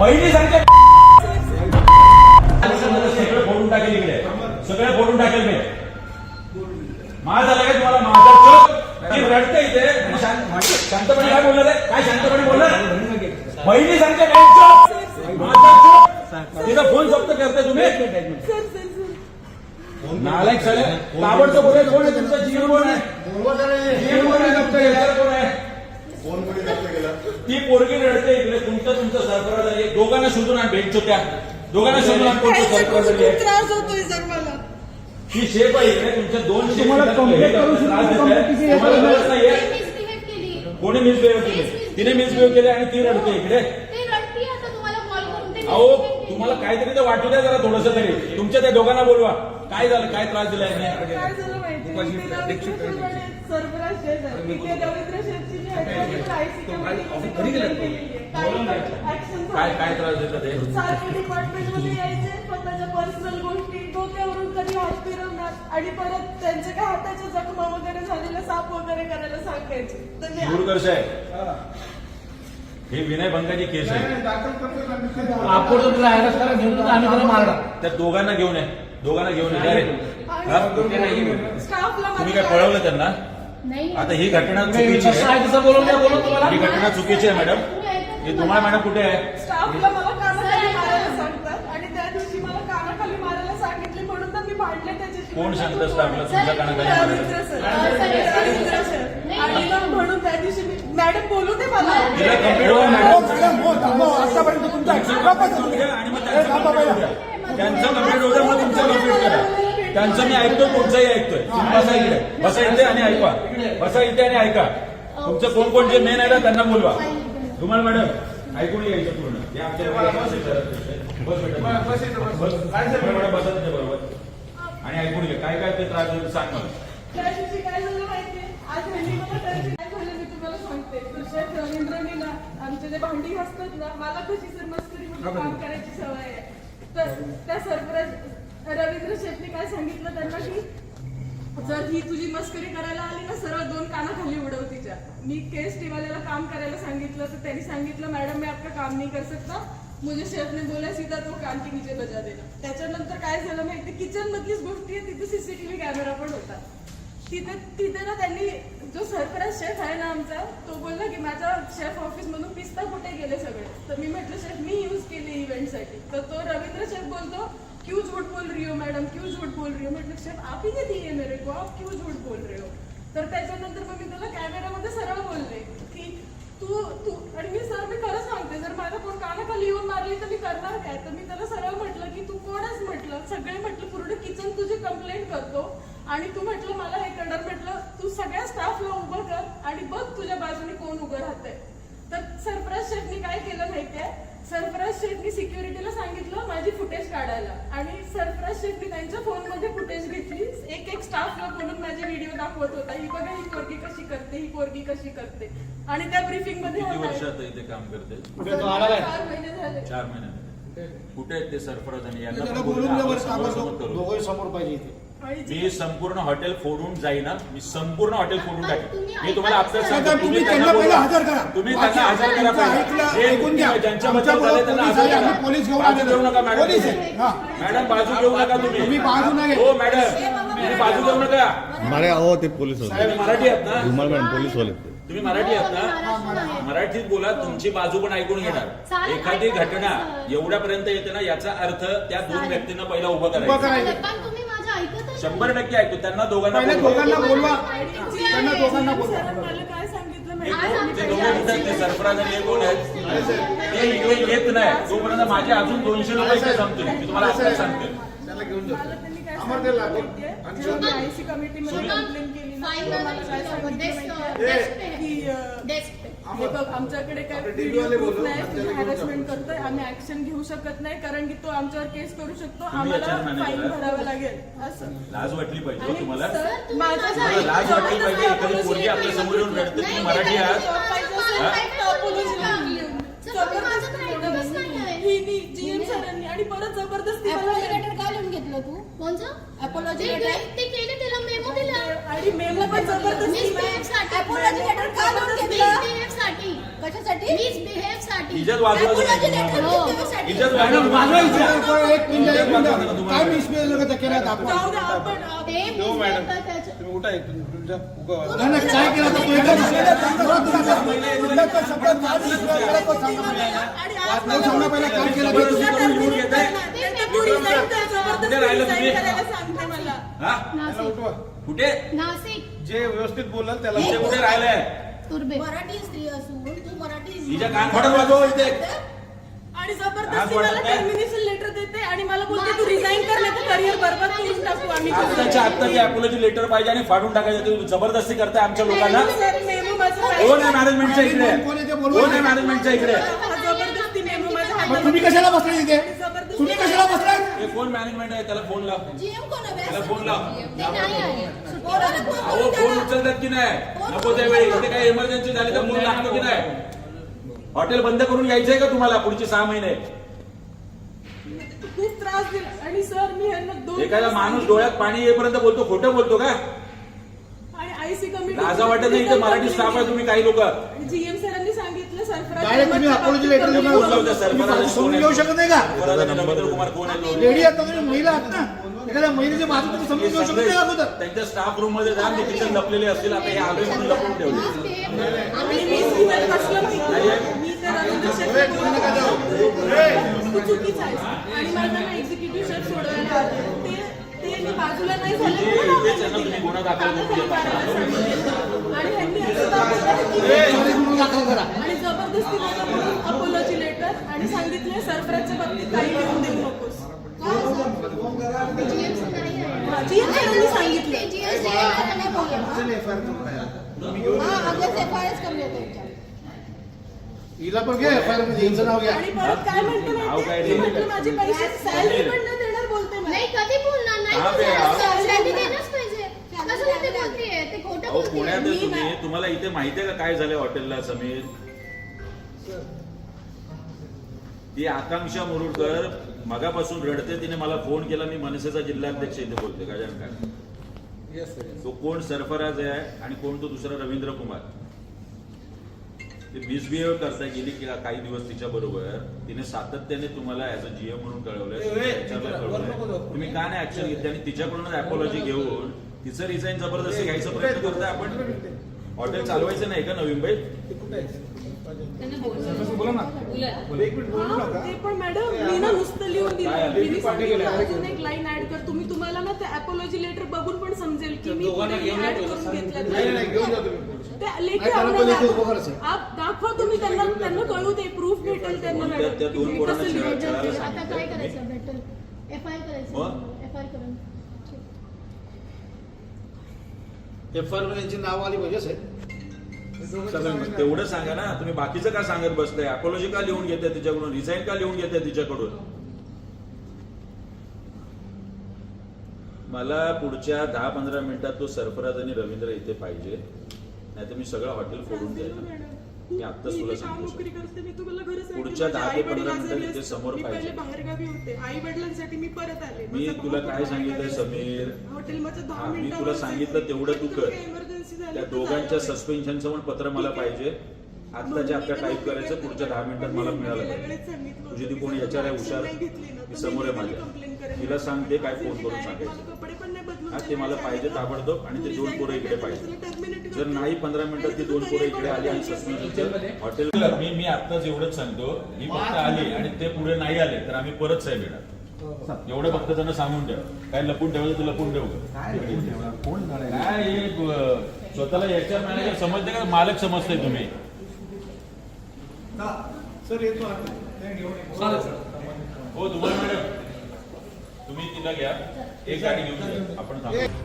पहिली सांगते सगळं फोडून टाकेल इकडे. सगळे फोडून टाकेल मी. माझा लगेच मला तुम्हाला माझा ती रडते इथे. शांत- शांतपणे काय बोलणार आहे? काय शांतपणे बोलणार पहिली सांगते काय माझा तिचा फोन जप्त करते तुम्ही. नालायक सगळे ताबडतोब कोण आहे तुमचा? जीवन कोण आहे? जीव कोण आहे? जप्त केला? कोण आहे ती पोरगी रडते इकडे. तुमचं तुमचं सरकार दोघांना शोधून आण भेटतो त्या दोघांना शोधून आण कोणतं आहे त्रास होतोय सर मला ही शेप आहे इकडे तुमच्या दोन शेप तुम्हाला इकडे complaint करू त्रास शकतो, देत complaint आहे. किती तुम्हाला आहे? गरज नाहीये मिसबिहेव केली. कोणी मिसबिहेव केले? तिने मिसबिहेव केले आणि ती रडते इकडे. ते रडती आता तुम्हाला कॉल करून ते अहो misbehave केली. तुम्हाला काहीतरी तर वाटू द्या जरा थोडस तरी. तुमच्या त्या दोघांना बोलवा. काय झालं? काय त्रास दिलाय? काय झालं माहिती? सरफराज शेठ आहे. इथे रवींद्र शेठची जी आहे. काय काय त्रास देतात ते सारखे डिपार्टमेंटमध्ये यायचे स्वतःच्या पर्सनल गोष्टी डोक्यावरून कधी हात फिरवणार आणि परत त्यांच्या काय हाताच्या जखमा वगैरे झालेल्या साप वगैरे करायला सांगायचे. तर मी दूर साहेब. हे. विनय भंगाची केस आहे. आपण घेऊन आम्ही त्याला मारणार. त्या दोघांना घेऊन ये. दोघांना घेऊन ये अरे? स्टाफला तुम्ही काय पळवलं त्यांना? नाही. आता ही घटना चुकीची जसं आहे. आहे तसं बोलून द्या बोलून तुम्हाला. ही घटना चुकीची आहे मॅडम ही तुम्हाला मॅडम कुठे आहे? स्टाफला मला कानाखाली मारायला सांगतात आणि त्या दिवशी मला कानाखाली मारायला सांगितले म्हणून तर मी भांडले त्याच्याशी. कोण सांगतं स्टाफला तुमच्या कानाखाली रवींद्र मारायला? सर. रवींद्र सर आणि मग म्हणून त्या दिवशी मी मॅडम बोलू दे मला. तिला हो हो, मॅडम मॅडम, हो, थांबा. आतापर्यंत तुमचा आणि मग त्यांचं द्या. त्यांचं कंप्लेंट द्या मग तुमचं कंप्लेंट करा. त्यांचं मी ऐकतोय तुमचंही ऐकतोय. तुम्ही बसा इकडे. बसा इथे आणि ऐका. बसा इथे आणि ऐका. तुमचं कोण कोण जे मेन आहे ना त्यांना बोलवा. तुम्हाला मॅडम ऐकून यायचं पूर्ण. हे आमच्या बस बेटा बस काय सर मॅडम बसा तिथे बरोबर? आणि ऐकून घ्या. काय काय ते त्रास देईल सांग मला. आमचे जे भांडी घासतात ना मला कशी सर मस्करीमध्ये काम करायची सवय आहे. तर त्या सरफराज रवींद्र शेटने काय सांगितलं त्यांना की जर ही तुझी मस्करी करायला आली ना सरळ दोन कानाखाली उडव तिच्या. मी केस टीवाल्याला काम करायला सांगितलं तर त्यांनी सांगितलं मॅडम मी आपलं काम नाही कर सकता मुझे शेफने बोला सीधा तो कान की नीचे बजा देना. त्याच्यानंतर काय झालं माहिती किचन मधलीच गोष्टी आहे तिथे सीसीटीव्ही कॅमेरा पण होता. तिथे तिथे ना त्यांनी जो सरफराज शेफ आहे ना आमचा तो बोलला की माझ्या शेफ ऑफिस मधून पिस्ता कुठे गेले सगळे? तर मी म्हटलं शेफ मी यूज केले इव्हेंटसाठी. तर तो रवींद्र शेफ बोलतो क्यू झूठ बोल रही हो मॅडम क्यू झूठ बोल रही हो. म्हटलं शेफ आप ही ने दिए मेरे को? आप क्यू झूठ बोल रहे हो. तर त्याच्यानंतर मग मी त्याला कॅमेरामध्ये सरळ बोलले की तू तू आणि मी सर मी खरं सांगते जर माझा कोण कानाखाली येऊन मारली तर मी करणार काय? तर मी त्याला सरळ म्हटलं की तू कोणच म्हटलं? सगळे म्हटलं पूर्ण किचन तुझी कंप्लेंट करतो आणि तू म्हटलं मला हे करणार. म्हटलं तू सगळ्या स्टाफला उभं कर आणि बघ तुझ्या बाजूने कोण उभं राहतंय. तर सरफराज शेठनी काय केलं माहितीये? सरफराज शेठनी सिक्युरिटीला सांगितलं माझी फुटेज काढायला. आणि सरफराज शेठनी त्यांच्या फोनमध्ये फुटेज घेतली. एक एक स्टाफला बोलून माझे व्हिडिओ दाखवत होता. ही बघा ही पोरगी कशी करते ही पोरगी कशी करते. आणि त्या ब्रीफिंगमध्ये वर्षात इथे काम करते? चार महिने झाले. चार महिन्यात कुठे आहेत ते सरफराज आणि यांना समोर पाहिजे मी संपूर्ण हॉटेल फोडून जाईना मी संपूर्ण हॉटेल फोडून टाकेन मी तुम्हाला आता. सांगतो तुम्ही त्यांना पहिलं. हजर करा. तुम्ही त्यांना हजर करा पहिलं. ज्यांच्याबद्दल झाले त्यांना पोलीस हजर करा आम्ही पोलीस. घेऊ नका मॅडम. हा. मॅडम बाजू घेऊ नका तुम्ही तुम्ही बाजू नका हो मॅडम तुम्ही बाजू घेऊ नका मारे अहो ते पोलीस मराठी आहेत ना धुमाळ मॅडम पोलीस वाले तुम्ही मराठी आहात ना. मराठीत बोला तुमची बाजू पण ऐकून घेणार एखादी घटना. एवढ्यापर्यंत येते ना याचा अर्थ त्या दोन. व्यक्तींना पहिला उभं उभं करायचं शंभर टक्के ऐकू त्यांना दोघांना. दोघांना बोलवा त्यांना दोघांना बोलवा. सरांनी मला काय सांगितलं हे माहिती कोण- आहे? ते दोघे कुठे आहेत? ते सरफराज आणि हे कोण आहेत ते इकडे येत नाही तोपर्यंत माझे अजून दोनशे रुपये मी तुम्हाला आता सांगते त्याला घेऊन आयसी कमिटीमध्ये कंप्लेंट केली है. हे बघ आमच्याकडे काय प्रूफ नाही हॅरसमेंट. करतोय आम्ही ऍक्शन घेऊ शकत नाही कारण की तो आमच्यावर केस करू शकतो. आम्हाला फाईन? भरावं लागेल. असं. लाज वाटली पाहिजे हो तुम्हाला. लाज वाटली पाहिजे जबरदस्ती एखादी पोरगी आपल्यासमोर येऊन रडते तुम्ही मराठी आहात. आणि परत जबरदस्ती मला अपोलॉजी लेटर का लिहून घेतलं तू कोणचं? Apology ते? के- ते केले त्याला मेमो दिला आणि मेमो पण जबरदस्ती Misbehave साठी. Apology letter का लिहून घेतलं Misbehave साठी कशासाठी मिसबिहेवसाठी इज्जत वाजवायचं Apology नाही letter हो. देण्यासाठी. इज्जत मॅडम, वाजवा नाही. इज्जत. एक मिनिट एक मिनिट. काय मिसबिहेव केलं दाखवा जाऊ द्या आपण ते misbehave करतात. तुम्ही उठा एक तुमच्या उगा- नाही नाही, काय केलं तर तू केला तो मला. आणि आज तो सांगा पहिला काय केलं ते तुम्ही तुम्ही. करून लिहून घेताय तू resign कर, कुठे राहिलं resign तुम्ही? करायला सांगते मला. हा? त्याला नाशिक उठवा. कुठे? नाशिक. जे व्यवस्थित बोलाल त्याला कुठे राहिलंय? तुर्बे मराठी स्त्री असून तू मराठी हिच्या कान फाटत वाजव इथे. आणि आज जबरदस्ती वाटत. टर्मिनेशन लेटर देते आणि मला बोलते तू रिझाईन कर नाही तर करिअर करून टाकू आम्ही आत्ताच्या आत्ता ती अपोलोची लेटर पाहिजे आणि फाडून टाकायचं. तुम्ही जबरदस्ती करताय आमच्या लोकांना. सर, मेमो माझा कोण आहे मॅनेजमेंटच्या इकडे? कोण आहे ते बोलवा. कोण आहे मॅनेजमेंटच्या इकडे? जबरदस्ती मेमो माझ्या मग हातात तुम्ही कशाला बसले तुम्ही कशाला बसलाय? हे कोण मॅनेजमेंट आहे त्याला फोन लाव. त्याला फोन लाव. ते अहो फोन? उचलतात की नाही? नको त्यावेळी इथे काही इमर्जन्सी झाली तर फोन लागतो की नाही? हॉटेल बंद करून यायचंय का तुम्हाला पुढचे सहा महिने? खूप त्रास दिला. आणि सर मी यांना दोन एखादा माणूस डोळ्यात पाणी येईपर्यंत बोलतो खोटं बोलतो का? आणि आयसी कमिटी लाजा वाटत नाही इथे मराठी स्टाफ आहे तुम्ही काही लोक. जीएम सरांनी डायरेक्ट तुम्ही अपॉलॉजी लेटर लावता सर तुम्ही फक्त समजून घेऊ शकत नाही का? रवींद्र कुमार कोण आहे? तो? लेडी आता तुम्ही महिला आहात ना? एखाद्या महिलेच्या बाजू तुम्ही समजून घेऊ शकत नाही अगोदर. त्यांच्या स्टाफ रूममध्ये जा ते किचन लपलेले असतील आता हे आलोय म्हणून लपवून ठेवले. Misbehave. आणि मी सिनियर कसलं माहिती मी तर रवींद्र शेट्टी तू चुकीचं आहेस आणि माझा ना एक्झिक्युटिव्ह शेफ सोडवायला आला. ते ते मी बाजूला नाही झाले म्हणून इथेच आहे ना, तुम्ही गुन्हा दाखल करून कागद देता. काढायला सांगितलं. आणि ह्यांनी असं दाखवलं की गुन्हा दाखल करा. जबरदस्ती मला म्हणून अपोलॉजी लेटर आणि सांगितले सरफराजच्या बाबतीत काही लिहून देऊ नकोस GM चं नाही आहे. GM सरांनी सांगितलं ते GM सरांना नाही बोलले. हा, अगं FIR च करून देतो यांच्यावर. हिला पण घ्या एफ आय आरमध्ये यांचं नाव घ्या आणि परत काय म्हणते नाव काय माहितीये? नाही. म्हटलं माझे पैसे सॅलरी पण नाही देणार बोलते मला. नाही कधी बोलणार नाही हा, बे, हा. Salary देणंच पाहिजे कसं ते बोलतेय ते खोटं अहो बोलतेय पुण्यात आहे तुम्ही तुम्हाला इथे माहितीये का काय झालंय हॉटेलला समीर ती आकांक्षा मुरुडकर मगापासून रडते तिने मला फोन केला मी मनसेचा जिल्हाध्यक्ष इथे बोलते गजानन काय. तो कोण? सरफराज आहे आणि कोण तो दुसरा? रवींद्र कुमार. ते मिसबिहेव करता गेली की काही दिवस तिच्या बरोबर. तिने सातत्याने तुम्हाला ऍज अ जीएम म्हणून कळवलंय. तुम्ही का नाही ऍक्शन घेतली? आणि तिच्याकडूनच अपॉलॉजी घेऊन तिचं रिझाईन जबरदस्ती घ्यायचा प्रयत्न करताय आपण? हॉटेल चालवायचं नाही का नवीन आहे? बोला ना. एक मिनिट बोलू हा, नका. ते पण मॅडम मी ना नुसतं लिहून दिलं? मी सांगितलं. अजून एक लाईन ऍड कर. तुम्ही तुम्हाला ना ते अपोलॉजी लेटर बघून पण समजेल की मी ऍड करून घेतलं. ते दाखवा. आप तुम्ही त्यांना त्यांना कळू दे प्रूफ भेटेल त्यांना त्या- मॅडम कसं. आता काय करायचं भेटेल? F I? करायचं. एफ आय करून. एफ आय यांची नाव आली पाहिजे साहेब. तेवढं सांगा ना. तुम्ही बाकीचं का सांगत बसताय? अपोलॉजी का लिहून घेताय तिच्याकडून. रिझाईन का लिहून घेताय तिच्याकडून? मला पुढच्या दहा पंधरा मिनिटात तो सरफराज आणि रवींद्र इथे पाहिजे. नाही तर मी सगळं हॉटेल फोडून द्यायचं मी आत्ताच तुला सांगतो. पुढच्या दहा ते पंधरा आजारी मिनिटं इथे. समोर पाहिजे. आई वडिलांसाठी मी परत आले. मी माझा तुला काय बाहेरगावी समीर? मी तुला सांगितलं. तेवढं तू कर. त्या दोघांच्या सस्पेन्शनचं पण पत्र मला. पाहिजे. आत्ताच्या आत्ता टाईप करायचं पुढच्या दहा मिनिटात मला मिळालं पाहिजे. तुझी ती कोणी याच्यावर आहे हुशार ती समोर आहे माझ्या. तिला सांगते काय फोन करून सांगायचं. हा ते मला पाहिजे ताबडतोब आणि ते दोन पोरं इकडे पाहिजे. जर नाही पंधरा मिनिटात ती दोन पोरं इकडे आली आणि सस्पेन्शनचं हॉटेल मी मी आत्ताच एवढंच सांगतो. ही फक्त आली आणि ते पुढे नाही आले तर आम्ही परत साहेब येणार. एवढं फक्त त्यांना सांगून ठेव. काय लपून ठेवायचं ते लपून ठेवू. काय हे ब- स्वतःला याच्या मॅनेजर समजते का? मालक समजते तुम्ही. सर येतो आता. ते घेऊन येतो. हो तुम्हाला मॅडम तुम्ही तिला घ्या. एक गाडी घेऊन. आपण थांबू.